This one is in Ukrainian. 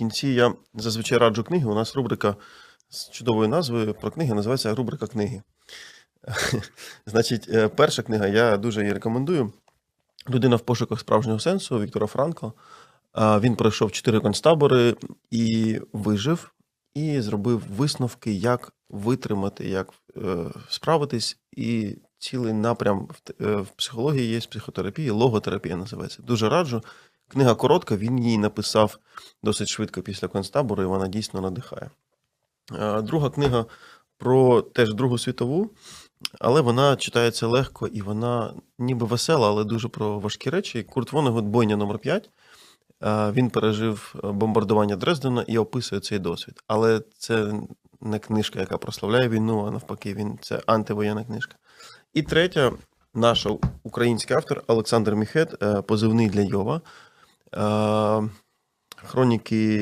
кінці я зазвичай раджу книги. У нас рубрика з чудовою назвою про книги називається рубрика книги. Значить, е, перша книга, я дуже її рекомендую. Людина в пошуках справжнього сенсу Віктора Франкла. Він пройшов чотири концтабори і вижив, і зробив висновки, як витримати, як е, справитись. І цілий напрям в, е, психології є, в психотерапії, логотерапія називається. Дуже раджу. Книга коротка, він її написав досить швидко після концтабору, і вона дійсно надихає. Е, Друга книга про теж Другу світову, але вона читається легко і вона ніби весела, але дуже про важкі речі. Курт Вонегут бойня номер 5 Е, Він пережив бомбардування Дрездена і описує цей досвід. Але це не книжка, яка прославляє війну, а навпаки, він це антивоєнна книжка. І третя, наш український автор Олександр Міхет, е, позивний для Йова. Е, Хроніки